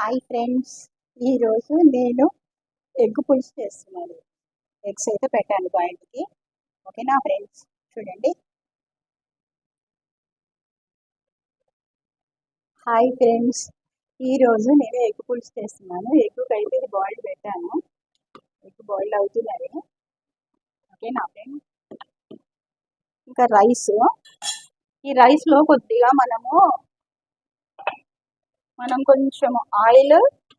Hi friends ఈరోజు నేను egg పులుసు చేస్తున్నాను. ఎగ్స్ అయితే పెట్టాను బాయిల్కి ఓకేనా ఫ్రెండ్స్ చూడండి. హాయ్ ఫ్రెండ్స్ ఈరోజు నేను ఎగ్ పులుసు చేస్తున్నాను. ఎగ్ అయితే బాయిల్ పెట్టాను. ఎగ్ బాయిల్ అవుతున్నాయి ఓకేనా ఫ్రెండ్స్ ఇంకా రైస్ ఈ రైస్లో కొద్దిగా మనము మనం కొంచెం ఆయిల్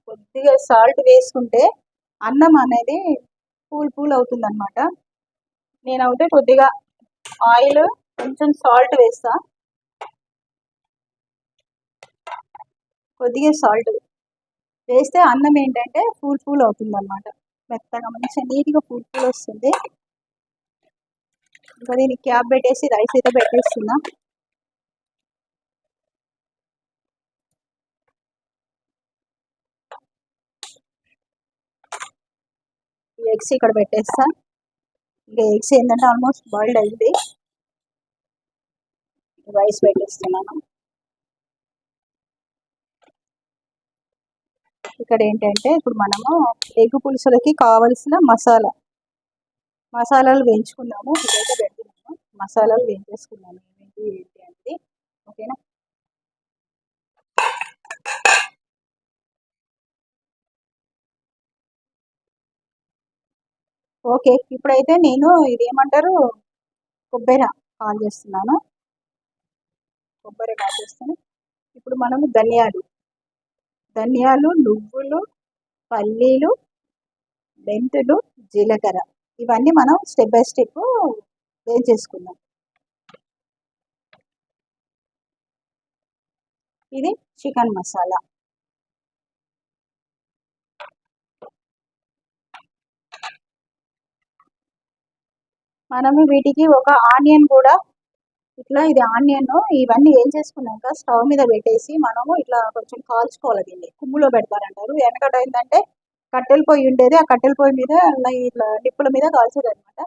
కొద్దిగా సాల్ట్ వేసుకుంటే అన్నం అనేది పూల్ పూల్ అవుతుంది అనమాట నేనైతే కొద్దిగా ఆయిల్ కొంచెం సాల్ట్ వేస్తా. కొద్దిగా సాల్ట్ వేస్తే అన్నం ఏంటంటే పూల్ పూల్ అవుతుంది అనమాట మెత్తగా మంచిగా నీట్గా పూల్ పూల్ వస్తుంది. ఇంకా దీనికి క్యాప్ పెట్టేసి రైస్ అయితే పెట్టేస్తున్నా. ఎగ్స్ ఇక్కడ పెట్టేస్తా. ఇంకా ఎగ్స్ ఏంటంటే ఆల్మోస్ట్ బాయిల్డ్ అయింది. రైస్ పెట్టేస్తున్నాను. ఇక్కడ ఏంటంటే ఇప్పుడు మనము ఎగ్ పులుసులకి కావలసిన మసాలా మసాలాలు వేయించుకున్నాము. ఇదైతే పెడుతున్నాము మసాలాలు వేయించేసుకున్నాము ఏంటి ఏంటి అంటే ఓకేనా? ఓకే. ఇప్పుడైతే నేను ఇది ఏమంటారు కొబ్బరి కాల్ చేస్తున్నాను. కొబ్బరి కాల్ చేస్తాను. ఇప్పుడు మనము ధనియాలు. ధనియాలు నువ్వులు పల్లీలు మెంతులు జీలకర్ర. ఇవన్నీ మనం స్టెప్ బై స్టెప్ వేయించేసుకుందాం ఇది చికెన్ మసాలా. మనము వీటికి ఒక ఆనియన్ కూడా ఇట్లా ఇది ఆనియన్ ఇవన్నీ ఏం చేసుకున్నాక స్టవ్ మీద పెట్టేసి మనము ఇట్లా కొంచెం కాల్చుకోవాలి దీన్ని. కుమ్ములో పెడతారంటారు. వెనకట ఏంటంటే కట్టెల పొయ్యి ఉండేది. ఆ కట్టెల పొయ్యి మీద ఇట్లా నిప్పుల మీద కాల్చేది అనమాట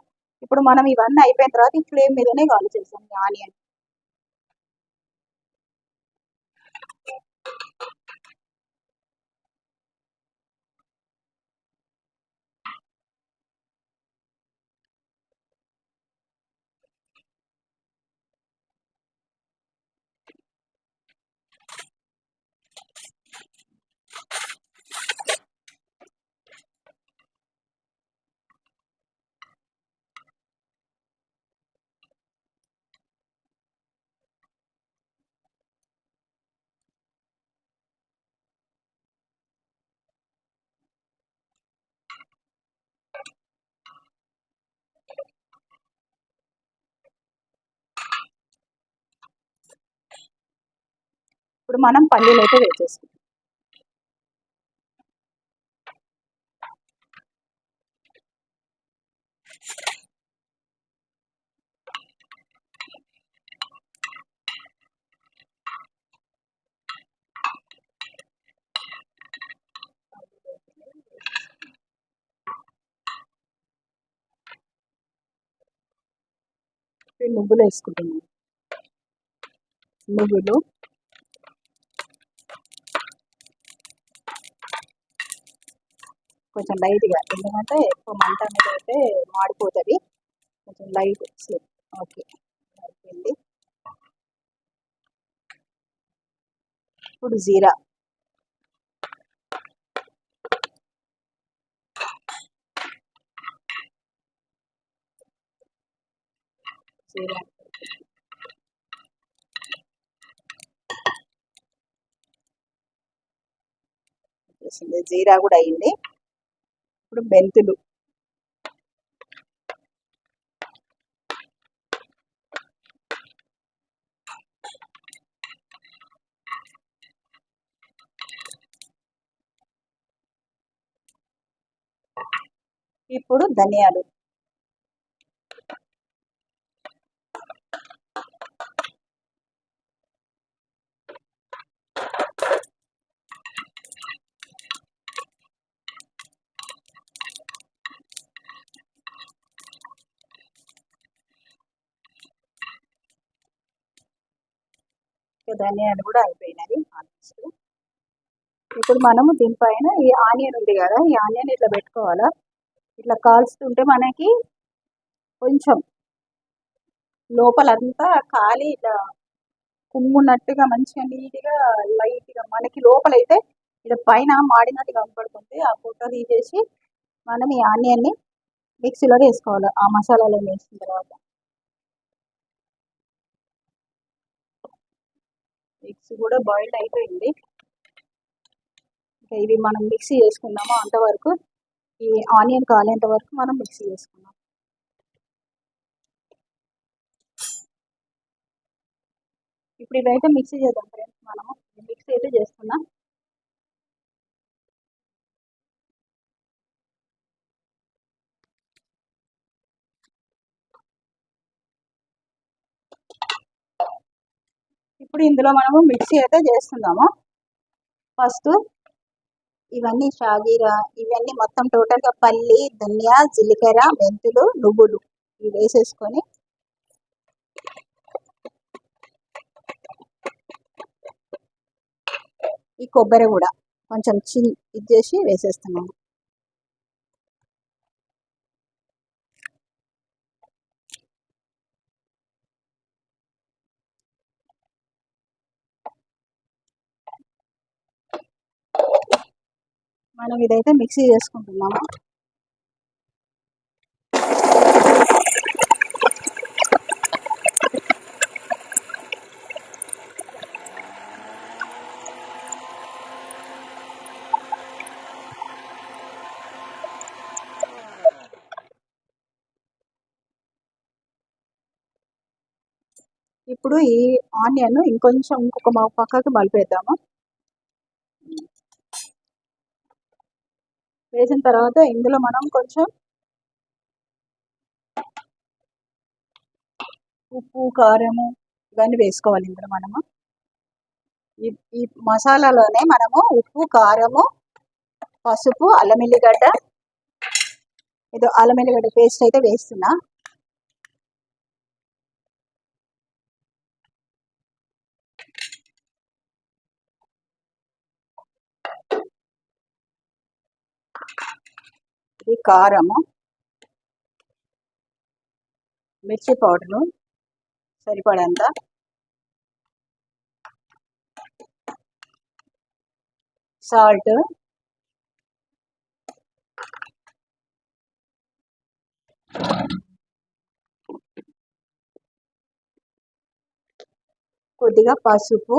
ఇప్పుడు మనం ఇవన్నీ అయిపోయిన తర్వాత ఈ ఫ్లేమ్ మీదనే కాల్చేసాం ఆనియన్. ఇప్పుడు మనం పల్లీలు అయితే వేసేసుకుంటాం నువ్వులు వేసుకుంటున్నాం నువ్వులు కొంచెం లైట్గా. ఎందుకంటే ఎక్కువ మంట అనేది అయితే మాడిపోతుంది. కొంచెం లైట్ స్లిప్. ఓకే. అయిపోయింది. ఇప్పుడు జీరా. జీరా. జీరా కూడా అయింది. ఇప్పుడు మెంతులు ఇప్పుడు ధనియాలు. ధనియాలు కూడా అయిపోయినాయి. ఆల్మోస్ట్ ఇప్పుడు మనము దీనిపైన ఈ ఆనియన్ ఉంది కదా ఈ ఆనియన్ ఇట్లా పెట్టుకోవాలా? ఇట్లా కాల్చుతుంటే మనకి కొంచెం లోపలంతా కాలి ఇట్లా కుమ్మున్నట్టుగా మంచిగా నీట్గా లైట్గా మనకి లోపలైతే ఇట్లా పైన మాడినట్టు కనపడుతుంది. ఆ ఫోటో తీసేసి మనం ఈ ఆనియన్ని మిక్సీలో వేసుకోవాలి. ఆ మసాలాలో వేసిన తర్వాత. ఎగ్స్ కూడా బాయిల్డ్ అయిపోయింది. ఇంకా ఇవి మనం మిక్సీ చేసుకుందాము అంతవరకు? ఈ ఆనియన్ కాలేంత వరకు మనం మిక్సీ చేసుకుందాం. ఇప్పుడు ఇవైతే మిక్సీ చేద్దాం ఫ్రెండ్స్ మనము. మిక్సీ అయితే చేస్తున్నాం ఇప్పుడు ఇందులో మనము మిక్సీ అయితే చేస్తున్నాము. ఫస్ట్ ఇవన్నీ షాగీరా ఇవన్నీ మొత్తం టోటల్గా పల్లి ధనియా జీలకర్ర మెంతులు నువ్వులు ఇవి వేసేసుకొని ఈ కొబ్బరి కూడా కొంచెం చిన్ ఇది చేసి వేసేస్తున్నాము. మనం ఇదైతే మిక్సీ చేసుకుంటున్నాము? ఇప్పుడు ఈ ఆనియన్ ఇంకొంచెం ఇంకొక మా పక్కకి మలిపేద్దాము? వేసిన తర్వాత ఇందులో మనం కొంచెం ఉప్పు కారము ఇవన్నీ వేసుకోవాలి ఇందులో మనము. ఈ ఈ మసాలాలోనే మనము ఉప్పు కారము పసుపు అల్లం ఎల్లిగడ్డ. ఏదో అల్లం ఎల్లిగడ్డ పేస్ట్ అయితే వేస్తున్నా. ఇది కారము మిర్చి పౌడరు సరిపడంత. సాల్ట్ కొద్దిగా పసుపు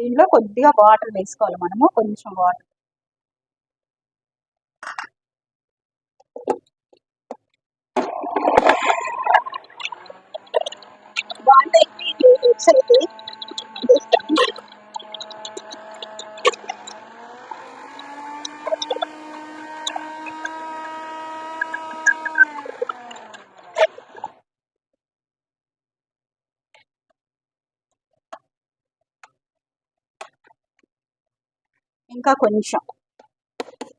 దీంట్లో కొద్దిగా వాటర్ వేసుకోవాలి మనము కొంచెం వాటర్. ఇంకా కొంచెం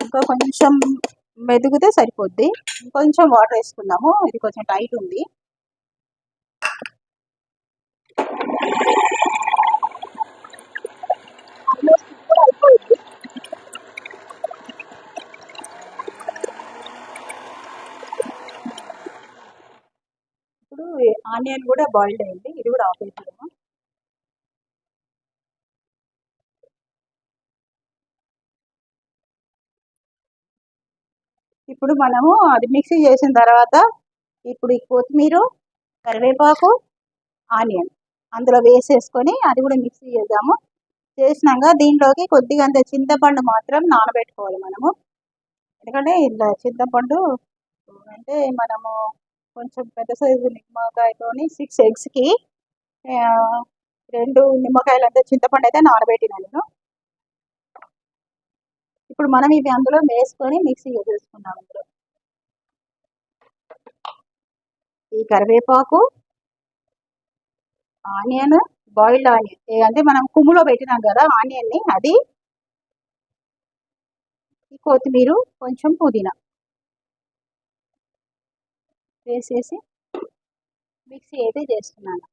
ఇంకా కొంచెం మెదిగితే సరిపోద్ది. ఇంకొంచెం వాటర్ వేసుకుందాము. ఇది కొంచెం టైట్ ఉంది. ఇప్పుడు ఆనియన్ కూడా బాయిల్డ్ అయింది. ఇది కూడా ఆపేసాము ఇప్పుడు మనము అది మిక్సీ చేసిన తర్వాత ఇప్పుడు ఈ కొత్తిమీర కరివేపాకు ఆనియన్ అందులో వేసేసుకొని అది కూడా మిక్సీ చేద్దాము. చేసినాక దీంట్లోకి కొద్దిగా అంత చింతపండు మాత్రం నానబెట్టుకోవాలి మనము. ఎందుకంటే ఇలా చింతపండు అంటే మనము కొంచెం పెద్ద సైజు నిమ్మకాయతోని సిక్స్ ఎగ్స్కి రెండు నిమ్మకాయలు అంతా చింతపండు అయితే నానబెట్టినా నేను. ఇప్పుడు మనం ఇవి అందులో వేసుకొని మిక్సీ చేసుకున్నాం అందులో ఈ కరివేపాకు ఆనియన్ బాయిల్డ్ ఆనియన్ ఏ అంటే మనం కుమ్ములో పెట్టినాం కదా ఆనియన్ని అది ఈ కొత్తిమీర కొంచెం పుదీనా వేసేసి మిక్సీ అయితే చేస్తున్నాను.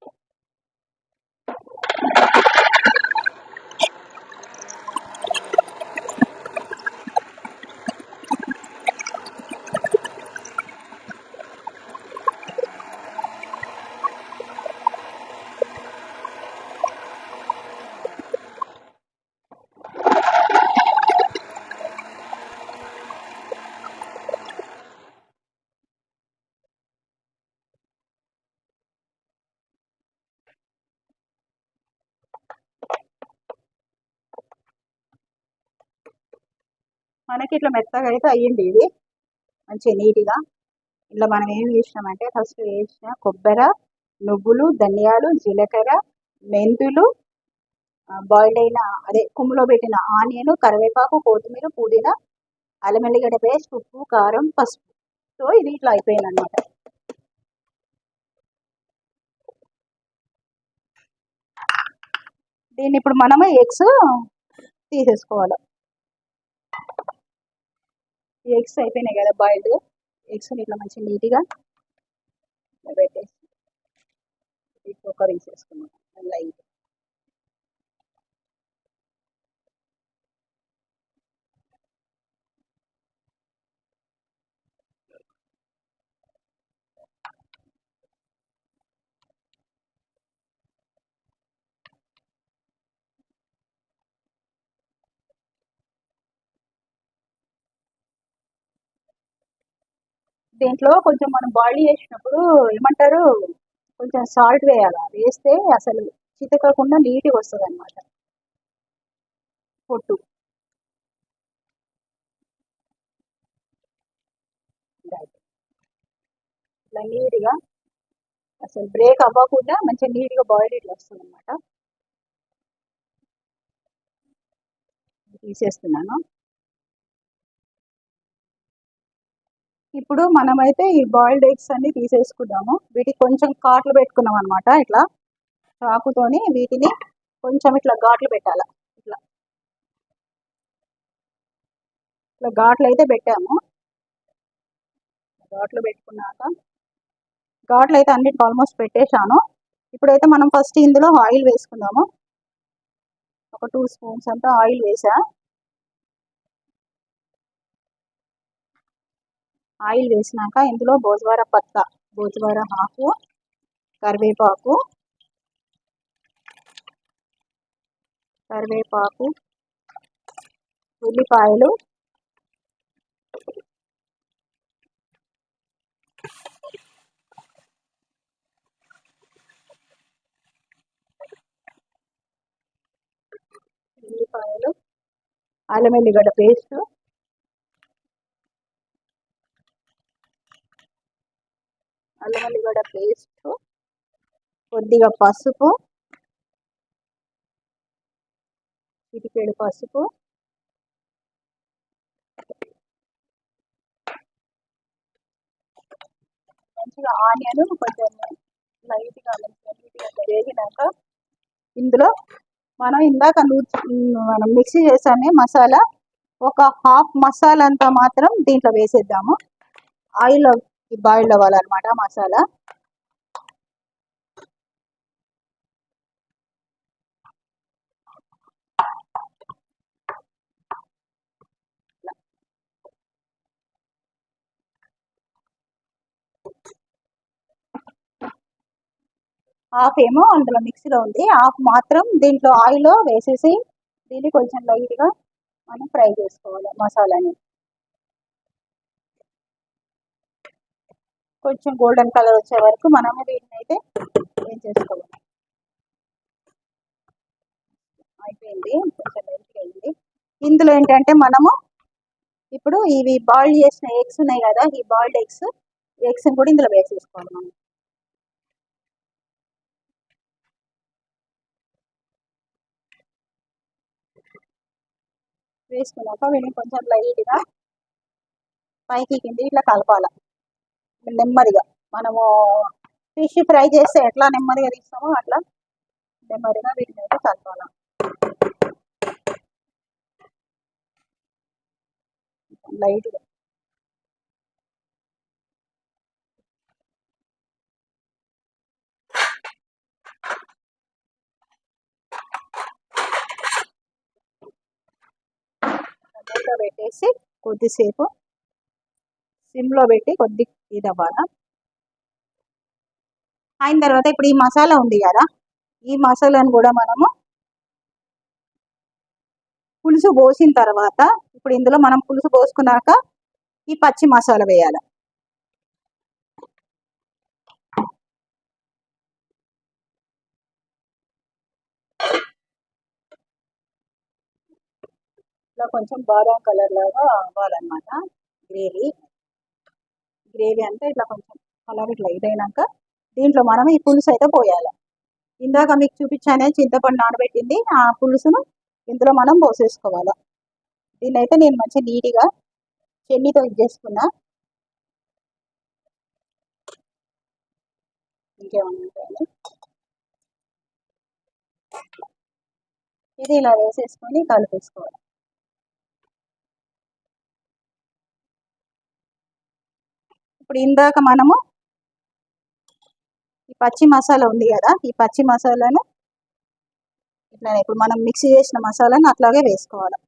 మనకి ఇట్లా మెత్తగా అయితే అయ్యింది ఇది. మంచిగా నీట్గా. ఇట్లా మనం ఏం వేసినామంటే ఫస్ట్ వేసిన కొబ్బరి నువ్వులు ధనియాలు జీలకర్ర మెంతులు బాయిల్ అయిన అదే కుమ్ములో పెట్టిన ఆనియన్ కరివేపాకు కొత్తిమీర పుదీనా అల్లం ఎల్లిగడ్డ పేస్ట్ ఉప్పు కారం పసుపు. సో ఇది ఇట్లా అయిపోయింది అనమాట దీన్ని ఇప్పుడు మనము ఎగ్స్ తీసేసుకోవాలి. ఎగ్స్ అయిపోయినాయి కదా బాయిల్డ్. ఎగ్స్ ఇట్లా మంచి నీట్గా పెట్టేసి ఒక తీసేసుకున్నాం లైట్. దీంట్లో కొంచెం మనం బాయిల్ చేసినప్పుడు ఏమంటారు? కొంచెం సాల్ట్ వేయాలి. వేస్తే అసలు చితకకుండా నీట్గా వస్తుంది అనమాట పొట్టు. ఇట్లా నీట్గా అసలు బ్రేక్ అవ్వకుండా మంచిగా నీట్గా బాయిల్ ఇట్లా వస్తుంది అనమాట తీసేస్తున్నాను. ఇప్పుడు మనమైతే ఈ బాయిల్డ్ ఎగ్స్ అన్ని తీసేసుకుందాము వీటికి కొంచెం కాట్లు పెట్టుకున్నాం అనమాట ఇట్లా చాకుతోని వీటిని కొంచెం ఇట్లా ఘాట్లు పెట్టాలి. ఇట్లా. ఇట్లా ఘాట్లు అయితే పెట్టాము. ఘాట్లు పెట్టుకున్నాక ఘాట్లు అయితే అన్నిటికి ఆల్మోస్ట్ పెట్టేశాను. ఇప్పుడైతే మనం ఫస్ట్ ఇందులో ఆయిల్ వేసుకుందాము. ఒక టూ స్పూన్స్ అంతా ఆయిల్ వేసా. ఆయిల్ వేసినాక ఇందులో భోజవార పత్త భోజవార ఆకు కరివేపాకు కరివేపాకు ఉల్లిపాయలు ఉల్లిపాయలు అల్లం ఎల్లిగడ్డ పేస్ట్ అల్లం ఉల్లిగడ్డ పేస్ట్ కొద్దిగా పసుపు చిటికేడు పసుపు మంచిగా ఆనియన్ కొంచెం లైట్గా లైట్గా వేగినాక ఇందులో మనం ఇందాక మనం మిక్సీ చేసామే మసాలా ఒక హాఫ్ మసాలా అంతా మాత్రం దీంట్లో వేసేద్దాము. ఆయిల్ బాయిల్ అవ్వాలన్నమాట మసాలా. హాఫ్ ఏమో అందులో మిక్సీలో ఉంది. హాఫ్ మాత్రం దీంట్లో ఆయిల్ వేసేసి దీన్ని కొంచెం లైట్గా మనం ఫ్రై చేసుకోవాలి మసాలాని. కొంచెం గోల్డెన్ కలర్ వచ్చే వరకు మనము దీన్ని అయితే ఏం చేసుకోవాలి? అయిపోయింది. కొంచెం లైట్గా అయింది. ఇందులో ఏంటంటే మనము ఇప్పుడు ఇవి బాయిల్ చేసిన ఎగ్స్ ఉన్నాయి కదా ఈ బాయిల్డ్ ఎగ్స్ ఎగ్స్ని కూడా ఇందులో వేసేసుకోవాలి మనం. వేసుకున్నాక వీటిని కొంచెం లైట్గా పైకి కింది ఇట్లా కలపాలి. నెమ్మదిగా. మనము ఫిష్ ఫ్రై చేస్తే ఎట్లా నెమ్మదిగా తీస్తామో అట్లా నెమ్మదిగా వీటిని అయితే కలపాలి. లైట్గా. పెట్టేసి కొద్దిసేపు సిమ్లో పెట్టి కొద్ది ఇది అవ్వాలా? అయిన తర్వాత ఇప్పుడు ఈ మసాలా ఉంది కదా ఈ మసాలాను కూడా మనము పులుసు పోసిన తర్వాత ఇప్పుడు ఇందులో మనం పులుసు పోసుకున్నాక ఈ పచ్చి మసాలా వేయాలి. ఇలా కొంచెం బాదం కలర్ లాగా అవ్వాలన్నమాట గ్రేవీ. గ్రేవీ అంటే ఇట్లా కొంచెం కలర్ ఇట్లా ఇదైనాక దీంట్లో మనం ఈ పులుసు అయితే పోయాలి. ఇందాక మీకు చూపించానే చింతపండు నానబెట్టింది. ఆ పులుసును ఇందులో మనం పోసేసుకోవాలి. దీన్ని అయితే నేను మంచిగా నీట్గా చెన్నితో ఇచ్చేసుకున్నా చేసుకున్నా. ఇంకేమన్నా ఇది ఇలా వేసేసుకొని కలిపేసుకోవాలి. ఇప్పుడు ఇందాక మనము ఈ పచ్చి మసాలా ఉంది కదా ఈ పచ్చి మసాలాను ఇట్లా ఇప్పుడు మనం మిక్సీ చేసిన మసాలాను అట్లాగే వేసుకోవాలి.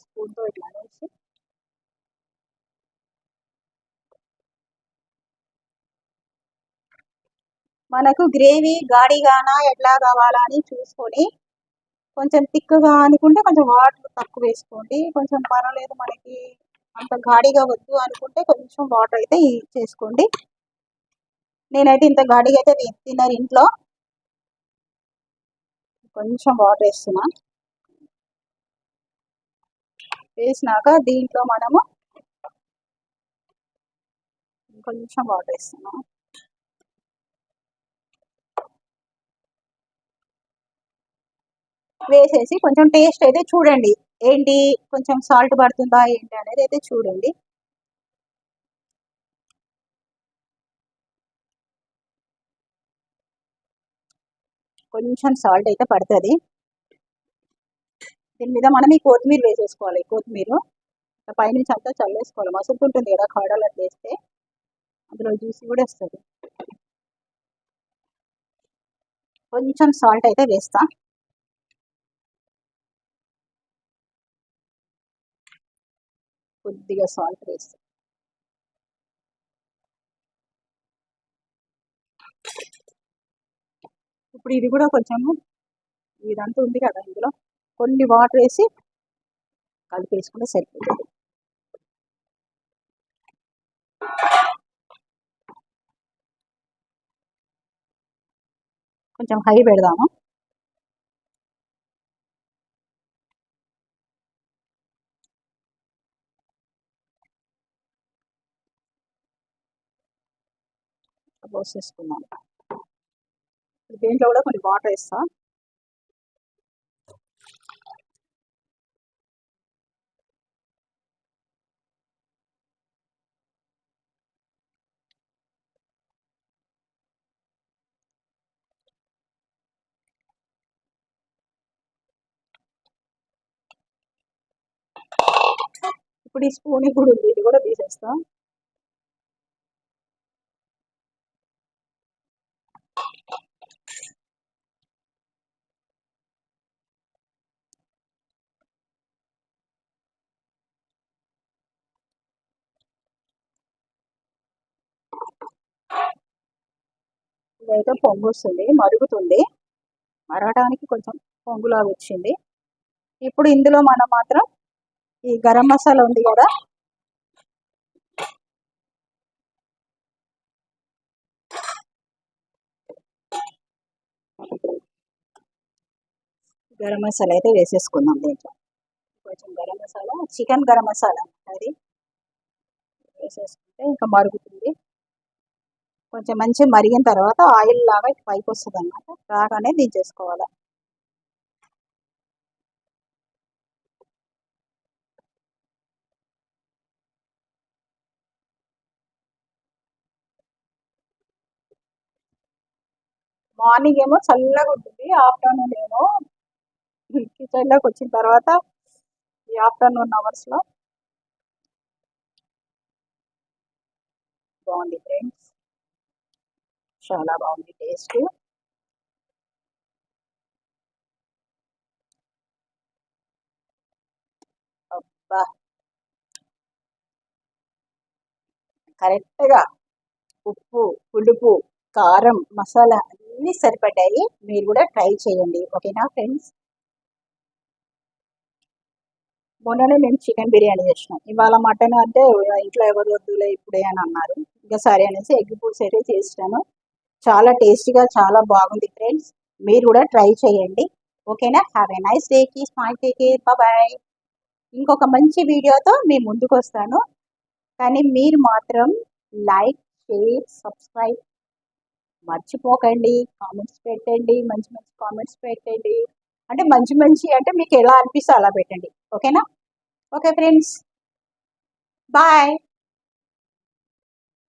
స్పూన్తో ఇట్లా వేసి మనకు గ్రేవీ గాడిగానా ఎట్లా కావాలా అని చూసుకొని కొంచెం థిక్గా అనుకుంటే కొంచెం వాటర్ తక్కువ వేసుకోండి. కొంచెం పర్వాలేదు మనకి అంత గాడిగా వద్దు అనుకుంటే కొంచెం వాటర్ అయితే చేసుకోండి. నేనైతే ఇంత గాడిగా అయితే తిన్నారు ఇంట్లో. కొంచెం వాటర్ వేస్తున్నా. వేసినాక దీంట్లో మనము కొంచెం వాటర్ వేస్తున్నాం. వేసేసి కొంచెం టేస్ట్ అయితే చూడండి. ఏంటి? కొంచెం సాల్ట్ పడుతుందా? ఏంటి? అనేది అయితే చూడండి. కొంచెం సాల్ట్ అయితే పడుతుంది. దీని మీద మనం ఈ కొత్తిమీర వేసేసుకోవాలి. కొత్తిమీర పైనుంచి అంతా చల్లేసుకోవాలి. మసులుతుంటుంది కదా కాడలు అట్లా వేస్తే. అందులో జ్యూస్ కూడా వస్తుంది. కొంచెం సాల్ట్ అయితే వేస్తా. కొద్దిగా సాల్ట్ వేస్తా. ఇప్పుడు ఇది కూడా కొంచెము ఇదంతా ఉంది కదా ఇందులో. కొన్ని వాటర్ వేసి కలిపేసుకుంటే సరిపోతుంది. కొంచెం హై పెడదాము. పోసేసుకున్నాం దీంట్లో కూడా కొన్ని వాటర్ వేస్తాను ఇప్పుడు ఈ స్పూన్ కూడా ఉంది. ఇది కూడా తీసేస్తా. ఇదైతే పొంగు వస్తుంది మరుగుతుంది. మరగడానికి కొంచెం పొంగులాగా వచ్చింది. ఇప్పుడు ఇందులో మనం మాత్రం ఈ గరం మసాలా ఉంది కదా? గరం మసాలా అయితే వేసేసుకుందాం దీంట్లో. కొంచెం గరం మసాలా చికెన్ గరం మసాలా అది వేసేసుకుంటే ఇంకా మరుగుతుంది. కొంచెం మంచి మరిగిన తర్వాత ఆయిల్ లాగా పైకి వస్తుంది అనమాట రాగానే దించేసుకోవాలి. మార్నింగ్ ఏమో చల్లగా ఉంటుంది ఆఫ్టర్నూన్ ఏమో కిచెన్లోకి వచ్చిన తర్వాత ఈ ఆఫ్టర్నూన్ అవర్స్లో బాగుంది ఫ్రెండ్స్. చాలా బాగుంది టేస్ట్. అబ్బా! కరెక్ట్గా ఉప్పు పులుపు కారం మసాలా అన్నీ సరిపడ్డాయి. మీరు కూడా ట్రై చేయండి. ఓకేనా ఫ్రెండ్స్? మొన్ననే మేము చికెన్ బిర్యానీ చేసినాం. ఇవాళ మటన్ అంటే ఇంట్లో ఎవరు వద్దులే ఇప్పుడే అని అన్నారు. ఇంకా సరే అనేసి ఎగ్ పుల్స్ అయితే చేసినాను. చాలా టేస్టీగా చాలా బాగుంది ఫ్రెండ్స్. మీరు కూడా ట్రై చేయండి. ఓకేనా? Have a nice day keep smile take care bye ఇంకొక మంచి వీడియోతో మీ ముందుకు వస్తాను కానీ మీరు మాత్రం లైక్ షేర్ సబ్స్క్రైబ్ మర్చిపోకండి కామెంట్స్ పెట్టండి మంచి మంచి కామెంట్స్ పెట్టండి. అంటే మంచి మంచి అంటే మీకు ఎలా అనిపిస్తే అలా పెట్టండి. ఓకేనా? Okay friends. బాయ్.